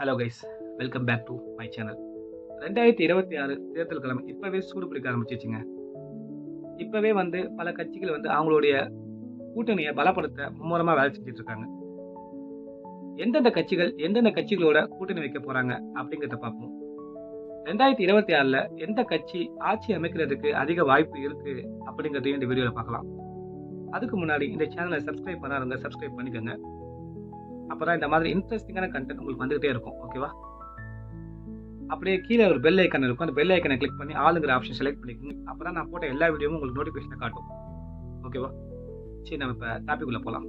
Hello guys welcome back to my channel ரெண்டாயிரத்தி இருபத்தி ஆறு தேர்தல் கிழமை இப்போவே சூடு பிடிக்க ஆரம்பிச்சிச்சுங்க இப்போவே வந்து பல கட்சிகள் வந்து அவங்களுடைய கூட்டணியை பலப்படுத்த மும்முரமாக வேலை செஞ்சுட்டு இருக்காங்க எந்தெந்த கட்சிகள் எந்தெந்த கட்சிகளோட கூட்டணி வைக்க போறாங்க அப்படிங்கிறத பார்ப்போம். ரெண்டாயிரத்தி இருபத்தி ஆறில் எந்த கட்சி ஆட்சி அமைக்கிறதுக்கு அதிக வாய்ப்பு இருக்கு அப்படிங்கிறதையும் இந்த வீடியோவில் பார்க்கலாம். அதுக்கு முன்னாடி இந்த சேனலை சப்ஸ்கிரைப் பண்ணாருங்க சப்ஸ்கிரைப் பண்ணிக்கோங்க. அப்பதான் இந்த மாதிரி இன்ட்ரெஸ்டிங்கான கண்டென்ட் உங்களுக்கு வந்துகிட்டே இருக்கும் ஓகேவா அப்படியே கீழே ஒரு பெல் ஐக்கன் இருக்கும். அந்த பெல் ஐக்கனை கிளிக் பண்ணி ஆளுங்கிற ஆப்ஷன் செலக்ட் பண்ணிக்கோங்க. அப்பதான் நான் போட்ட எல்லா வீடியோவும் உங்களுக்கு நோட்டிஃபிகேஷன் காட்டும் ஓகேவா சரி நம்ம இப்போ டாபிக் உள்ள போகலாம்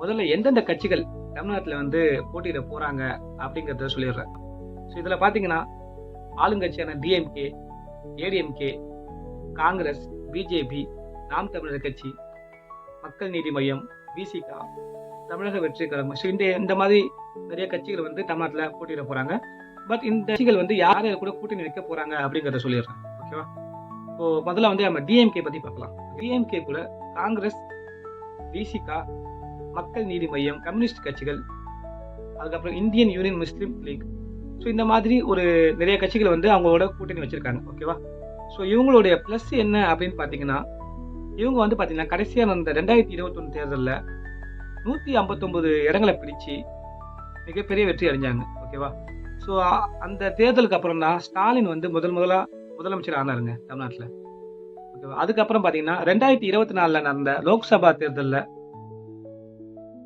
முதல்ல எந்தெந்த கட்சிகள் தமிழ்நாட்டில் வந்து போட்டியிட போகிறாங்க அப்படிங்கிறத சொல்லிடுறேன். ஸோ இதில் பார்த்தீங்கன்னா ஆளுங்கட்சியான DMK ADMK Congress BJP Naam Tamilar Katchi மக்கள் நீதி மையம் விசிகா தமிழக வெற்றி கழகம். ஸோ இந்த இந்த மாதிரி நிறைய கட்சிகள் வந்து தமிழ்நாட்டில் போட்டியிட போகிறாங்க பட் இந்த கட்சிகள் வந்து யார் கூட கூட்டணி வைக்க போகிறாங்க அப்படிங்கிறத சொல்லிடுறேன். ஓகேவா இப்போ முதல்ல வந்து நம்ம டிஎம்கே பற்றி பார்க்கலாம். டிஎம்கே கூட காங்கிரஸ் பிசிகா மக்கள் நீதி மையம் கம்யூனிஸ்ட் கட்சிகள் அதுக்கப்புறம் Indian Union Muslim League. So இந்த மாதிரி ஒரு நிறைய கட்சிகள் வந்து அவங்களோட கூட்டணி வச்சுருக்காங்க ஓகேவா ஸோ இவங்களுடைய ப்ளஸ் என்ன அப்படின்னு பார்த்தீங்கன்னா இவங்க வந்து பார்த்தீங்கன்னா கடைசியாக நடந்த ரெண்டாயிரத்தி இருபத்தொன்று தேர்தலில் நூற்றி ஐம்பத்தொம்பது இடங்களை பிடிச்சி மிகப்பெரிய வெற்றி அடைஞ்சாங்க ஓகேவா ஸோ அந்த தேர்தலுக்கு அப்புறம் தான் ஸ்டாலின் வந்து முதல் முதலாக முதலமைச்சர் ஆனாருங்க தமிழ்நாட்டில் ஓகேவா அதுக்கப்புறம் பார்த்தீங்கன்னா ரெண்டாயிரத்தி இருபத்தி நாலில் நடந்த லோக்சபா தேர்தலில்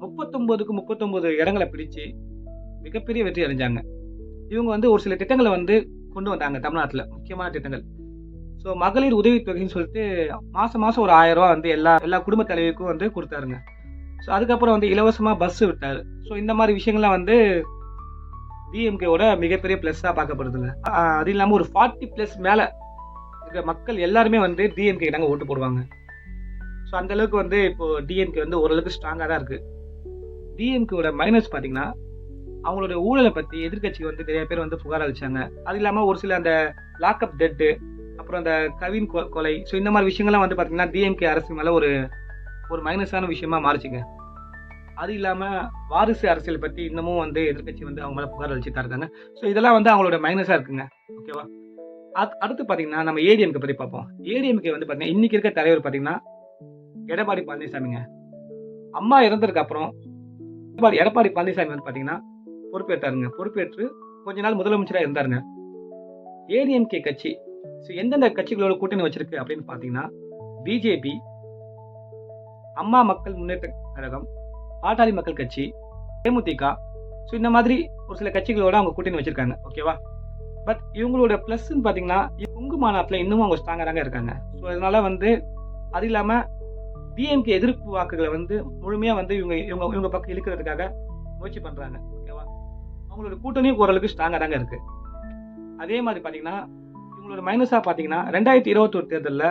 முப்பத்தொம்போதுக்கு முப்பத்தொம்போது இடங்களை பிடிச்சு மிகப்பெரிய வெற்றி அடைஞ்சாங்க. இவங்க வந்து ஒரு சில திட்டங்களை வந்து கொண்டு வந்தாங்க தமிழ்நாட்டில் முக்கியமான திட்டங்கள். ஸோ மகளிர் உதவித்தொகைன்னு சொல்லிட்டு மாதம் மாதம் ஒரு ஆயிரம் ரூபா வந்து எல்லா எல்லா குடும்ப தலைவிக்கும் வந்து கொடுத்தாருங்க. ஸோ அதுக்கப்புறம் வந்து இலவசமாக பஸ் விட்டார். ஸோ இந்த மாதிரி விஷயங்கள்லாம் வந்து டிஎம்கேவோட மிகப்பெரிய ப்ளஸ்ஸாக பார்க்கப்படுதுங்க. அது இல்லாமல் ஒரு ஃபார்ட்டி ப்ளஸ் மேலே இருக்கிற மக்கள் எல்லாருமே வந்து டிஎம்கே தாங்க ஓட்டு போடுவாங்க. ஸோ அந்தளவுக்கு வந்து இப்போது டிஎம்கே வந்து ஓரளவுக்கு ஸ்ட்ராங்காக தான் இருக்குது டிஎம்கேவோட மைனஸ் பார்த்தீங்கன்னா அவங்களோட ஊழலை பற்றி எதிர்க்கட்சிக்கு வந்து நிறைய பேர் வந்து புகார் அளிச்சாங்க. அது இல்லாமல் ஒரு சில அந்த லாக்அப் டெட்டு அப்புறம் அந்த கவின் கொ- கொலை. ஸோ இந்த மாதிரி விஷயங்கள்லாம் வந்து பார்த்தீங்கன்னா டிஎம்கே அரசு மேலே ஒரு ஒரு மைனஸான விஷயமா மாறிச்சுங்க. அது இல்லாமல் வாரிசு அரசியல் பற்றி இன்னமும் வந்து எதிர்க்கட்சி வந்து அவங்க மேலே புகார் அளிச்சுட்டு இருக்காங்க. ஸோ இதெல்லாம் வந்து அவங்களோட மைனஸாக இருக்குங்க. ஓகேவா அது அடுத்து பார்த்தீங்கன்னா நம்ம ஏடிஎம்கே பற்றி பார்ப்போம் ஏடிஎம்கே வந்து பார்த்தீங்கன்னா இன்னைக்கு இருக்க தலைவர் பார்த்தீங்கன்னா எடப்பாடி பழனிசாமிங்க. அம்மா இறந்ததுக்கு அப்புறம் எடப்பாடி எடப்பாடி பழனிசாமி வந்து பார்த்தீங்கன்னா பொறுப்பேற்றாருங்க. பொறுப்பேற்று கொஞ்ச நாள் முதலமைச்சராக இருந்தாருங்க. ஏடிஎம்கே கட்சி ஸோ எந்தெந்த கட்சிகளோட கூட்டணி வச்சிருக்கு அப்படின்னு பார்த்தீங்கன்னா பிஜேபி அம்மா மக்கள் முன்னேற்ற கழகம் பாட்டாளி மக்கள் கட்சி தேமுதிக ஸோ இந்த மாதிரி ஒரு சில கட்சிகளோட அவங்க கூட்டணி வச்சிருக்காங்க. ஓகேவா பட் இவங்களோட ப்ளஸ்ன்னு பார்த்தீங்கன்னா கொங்கு மாநாட்டில் இன்னமும் அவங்க ஸ்ட்ராங்காக தாங்க இருக்காங்க. ஸோ அதனால வந்து அது இல்லாமல் டிஎம்கே எதிர்ப்பு வாக்குகளை வந்து முழுமையாக வந்து இவங்க இவங்க இவங்க பக்கம் இழுக்கிறதுக்காக முயற்சி பண்ணுறாங்க ஓகேவா? அவங்களோட கூட்டணியும் ஓரளவுக்கு ஸ்ட்ராங்காக தாங்க இருக்குது அதே மாதிரி பார்த்தீங்கன்னா இவங்களோட மைனஸாக பார்த்தீங்கன்னா ரெண்டாயிரத்தி இருபத்தொரு தேர்தலில்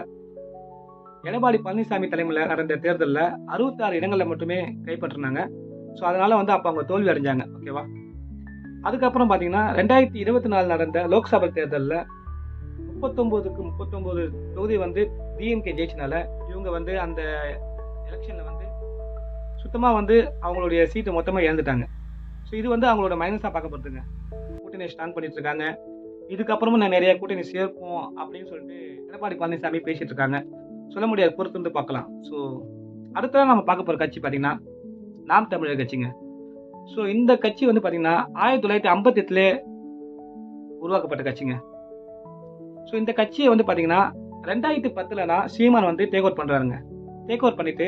எடப்பாடி பழனிசாமி தலைமையில் நடந்த தேர்தலில் அறுபத்தாறு இடங்களில் மட்டுமே கைப்பற்றினாங்க. ஸோ அதனால் வந்து அப்போ அவங்க தோல்வி அடைஞ்சாங்க. ஓகேவா? அதுக்கப்புறம் பார்த்தீங்கன்னா ரெண்டாயிரத்தி இருபத்தி நாலு நடந்த லோக்சபா தேர்தலில் முப்பத்தொம்போதுக்கு முப்பத்தொம்போது தொகுதி வந்து டிஎம்கே ஜெயிச்சனால இவங்க வந்து அந்த எலெக்ஷனில் வந்து சுத்தமாக வந்து அவங்களுடைய சீட்டு மொத்தமாக இழந்துட்டாங்க. ஸோ இது வந்து அவங்களோட மைனஸாக பார்க்கப்படுதுங்க கூட்டணி ஸ்டாண்ட் பண்ணிட்டு இருக்காங்க. இதுக்கப்புறமும் நான் நிறைய கூட்டணி சேர்ப்போம் அப்படின்னு சொல்லிட்டு எடப்பாடி பழனிசாமி பேசிட்டு இருக்காங்க. சொல்ல முடியாது பொறுத்து வந்து பார்க்கலாம். ஸோ அடுத்ததான் நம்ம பார்க்க போகிற கட்சி பார்த்தீங்கன்னா நாம் தமிழர் கட்சிங்க. ஸோ இந்த கட்சி வந்து பார்த்தீங்கன்னா ஆயிரத்தி தொள்ளாயிரத்தி ஐம்பத்தெட்டுலே உருவாக்கப்பட்ட கட்சிங்க. ஸோ இந்த கட்சியை வந்து பார்த்தீங்கன்னா ரெண்டாயிரத்தி பத்தில் தான் சீமான் வந்து டேக் ஓவர் பண்ணுறாருங்க டேக் ஓவர் பண்ணிட்டு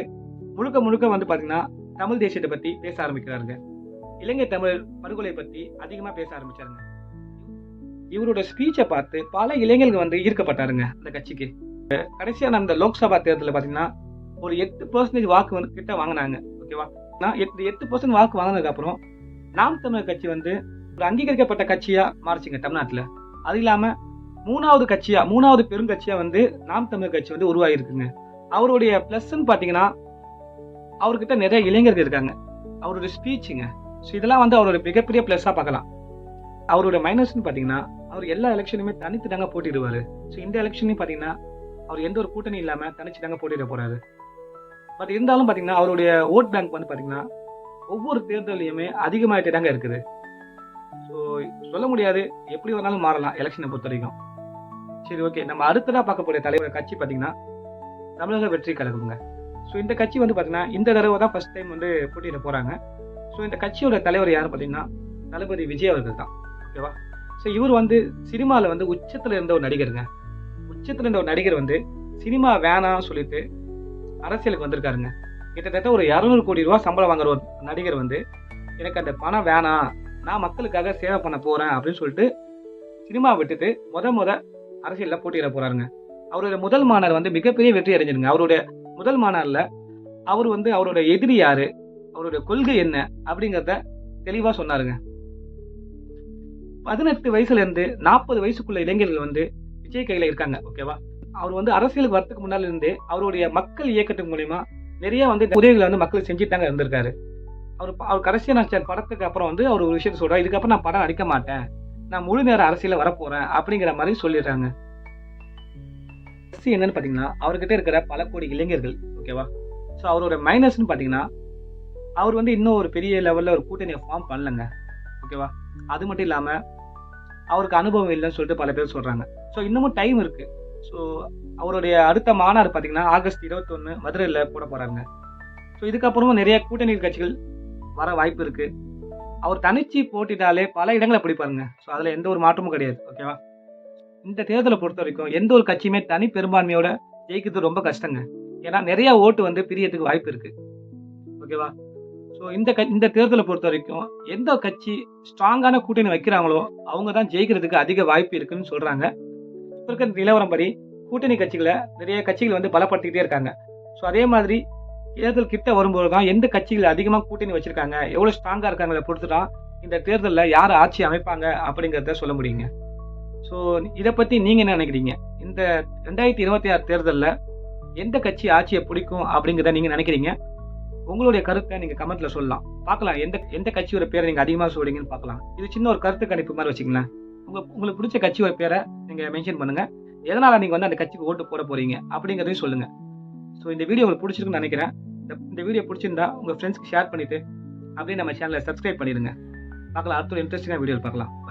முழுக்க முழுக்க வந்து பார்த்தீங்கன்னா தமிழ் தேசியத்தை பற்றி பேச ஆரம்பிக்கிறாருங்க. இலங்கை தமிழ் படுகொலை பற்றி அதிகமாக பேச ஆரம்பிச்சாருங்க. இவரோட ஸ்பீச்சை பார்த்து பல இளைஞர்கள் வந்து ஈர்க்கப்பட்டாருங்க அந்த கட்சிக்கு. கடைசியா நடந்த லோக்சபா தேர்தலில் பார்த்தீங்கன்னா ஒரு எட்டு பர்சன்டேஜ் வாக்கு வந்து கிட்ட வாங்கினாங்க. ஓகேவா நான் எட்டு எட்டு பர்சன்ட் வாக்கு வாங்கினதுக்கு அப்புறம் நாம் தமிழர் கட்சி வந்து ஒரு அங்கீகரிக்கப்பட்ட கட்சியா மாறிச்சுங்க தமிழ்நாட்டில். அது இல்லாம மூணாவது கட்சியா மூணாவது பெருங்கட்சியா வந்து நாம் தமிழர் கட்சி வந்து உருவாகிருக்குங்க அவருடைய பிளஸ்ன்னு பார்த்தீங்கன்னா அவர்கிட்ட நிறைய இளைஞர்கள் இருக்காங்க. அவருடைய ஸ்பீச்சுங்க ஸோ இதெல்லாம் வந்து அவருடைய மிகப்பெரிய ப்ளஸ்ஸாக பார்க்கலாம். அவரோட மைனஸ்னு பார்த்தீங்கன்னா அவர் எல்லா எலெக்ஷனுமே தனித்து தாங்க போட்டிடுவார் ஸோ இந்த எலெக்ஷன்லையும் பார்த்தீங்கன்னா அவர் எந்த ஒரு கூட்டணி இல்லாமல் தனிச்சு தாங்க போட்டிட போகிறாரு பட் இருந்தாலும் பார்த்தீங்கன்னா அவருடைய ஓட் பேங்க் வந்து பார்த்தீங்கன்னா ஒவ்வொரு தேர்தலையுமே அதிகமாகிட்டே தாங்க இருக்குது. ஸோ சொல்ல முடியாது. எப்படி வேணாலும் மாறலாம் எலெக்ஷனை பொறுத்த வரைக்கும். சரி ஓகே நம்ம அடுத்ததாக பார்க்கக்கூடிய தலைவர் கட்சி பார்த்தீங்கன்னா தமிழக வெற்றி கழகம்ங்க. ஸோ இந்த கட்சி வந்து பார்த்தீங்கன்னா இந்த தடவை தான் ஃபர்ஸ்ட் டைம் வந்து போட்டியிட போகிறாங்க ஸோ இந்த கட்சியோட தலைவர் யார் பார்த்தீங்கன்னா தளபதி விஜய் அவர்கள் தான். ஓகேவா ஸோ இவர் வந்து சினிமாவில் வந்து உச்சத்தில் இருந்த ஒரு நடிகருங்க. உச்சத்தில் இருந்த ஒரு நடிகர் வந்து சினிமா வேணாம் சொல்லிட்டு அரசியலுக்கு வந்திருக்காருங்க. கிட்டத்தட்ட ஒரு இரநூறு கோடி ரூபா சம்பளம் வாங்குற ஒரு நடிகர் வந்து எனக்கு அந்த பணம் வேணாம். நான் மக்களுக்காக சேவை பண்ண போகிறேன் அப்படின்னு சொல்லிட்டு சினிமா விட்டுட்டு முத முத அரசியலில் போட்டியிட போறாருங்க. அவருடைய முதல் மாநாடு வந்து மிகப்பெரிய வெற்றி அடைஞ்சிருங்க. அவருடைய முதல் மாநாடுல அவர் வந்து அவரோட எதிரி யாரு அவருடைய கொள்கை என்ன அப்படிங்கிறத தெளிவா சொன்னாருங்க. பதினெட்டு வயசுல இருந்து நாற்பது வயசுக்குள்ள இளைஞர்கள் வந்து விஜய் கையில இருக்காங்க ஓகேவா அவர் வந்து அரசியலுக்கு வரத்துக்கு முன்னால இருந்தே அவருடைய மக்கள் இயக்கத்தின் மூலிமா நிறைய வந்து உதவிகளை வந்து மக்கள் செஞ்சுட்டாங்க இருந்திருக்காரு. அவர் அவர் கடைசியா நடிச்ச படத்துக்கு அப்புறம் வந்து அவர் ஒரு விஷயத்த சொல்றாரு. இதுக்கப்புறம் நான் படம் நடிக்க மாட்டேன். நான் முழு நேர அரசியல வரப்போறேன் அப்படிங்கிற மாதிரி சொல்லிடுறாங்க. என்னன்னு பாத்தீங்கன்னா அவர்கிட்ட இருக்கிற பல கோடி இளைஞர்கள் ஓகேவா ஸோ அவரோட மைனஸ்னு பாத்தீங்கன்னா அவர் வந்து இன்னும் ஒரு பெரிய லெவல்ல ஒரு கூட்டணியை ஃபார்ம் பண்ணலங்க ஓகேவா அது மட்டும் இல்லாம அவருக்கு அனுபவம் இல்லைன்னு சொல்லிட்டு பல பேர் சொல்றாங்க. ஸோ இன்னமும் டைம் இருக்கு. ஸோ அவருடைய அடுத்த மாநாடு பார்த்தீங்கன்னா ஆகஸ்ட் இருபத்தொன்று மதுரையில் போட போறாங்க ஸோ இதுக்கப்புறமும் நிறைய கூட்டணி கட்சிகள் வர வாய்ப்பு இருக்கு. அவர் தனிச்சு போட்டிட்டாலே பல இடங்களை பிடிப்பாருங்க. ஸோ அதில் எந்த ஒரு மாற்றமும் கிடையாது. ஓகேவா இந்த தேர்தலை பொறுத்த வரைக்கும் எந்த ஒரு கட்சியுமே தனி பெரும்பான்மையோட ஜெயிக்கிறது ரொம்ப கஷ்டங்க. ஏன்னா நிறைய ஓட்டு வந்து பிரியத்துக்கு வாய்ப்பு இருக்கு. ஓகேவா ஸோ இந்த க இந்த தேர்தலை பொறுத்த வரைக்கும் எந்த கட்சி ஸ்ட்ராங்கான கூட்டணி வைக்கிறாங்களோ அவங்க தான் ஜெயிக்கிறதுக்கு அதிக வாய்ப்பு இருக்குன்னு சொல்கிறாங்க இப்போ இருக்கிற நிலவரம் படி கூட்டணி கட்சிகளை நிறைய கட்சிகள் வந்து பலப்படுத்திக்கிட்டே இருக்காங்க. ஸோ அதே மாதிரி தேர்தல் கிட்ட வரும்போது தான் எந்த கட்சிகள் அதிகமாக கூட்டணி வச்சிருக்காங்க எவ்வளோ ஸ்ட்ராங்காக இருக்காங்கள பொறுத்து தான் இந்த தேர்தலில் யார் ஆட்சி அமைப்பாங்க அப்படிங்கிறத சொல்ல முடியுங்க. ஸோ இதை பற்றி நீங்கள் என்ன நினைக்கிறீங்க? இந்த ரெண்டாயிரத்தி இருபத்தி ஆறு தேர்தலில் எந்த கட்சி ஆட்சியை பிடிக்கும் அப்படிங்கிறத நீங்கள் நினைக்கிறீங்க? உங்களுடைய கருத்தை நீங்கள் கமெண்ட்டில் சொல்லலாம். பார்க்கலாம் எந்த எந்த கட்சியோட பேரை நீங்கள் அதிகமாக சொல்கிறீங்கன்னு பார்க்கலாம். இது சின்ன ஒரு கருத்து கணிப்பு மாதிரி வச்சுங்களேன் உங்கள் உங்களுக்கு பிடிச்ச கட்சியோட பேரை நீங்கள் மென்ஷன் பண்ணுங்கள் எதனால் நீங்கள் வந்து அந்த கட்சிக்கு ஓட்டு போட போறீங்க அப்படிங்கிறதையும் சொல்லுங்கள் ஸோ இந்த வீடியோ உங்களுக்கு பிடிச்சிருக்குன்னு நினைக்கிறேன். இந்த- இந்த வீடியோ பிடிச்சிருந்தா உங்கள் ஃப்ரெண்ட்ஸ்க்கு ஷேர் பண்ணிவிட்டு அப்படியே நம்ம சேனலை சப்ஸ்கிரைப் பண்ணிடுங்க. பார்க்கலாம் அடுத்த ஒரு வீடியோ பார்க்கலாம்.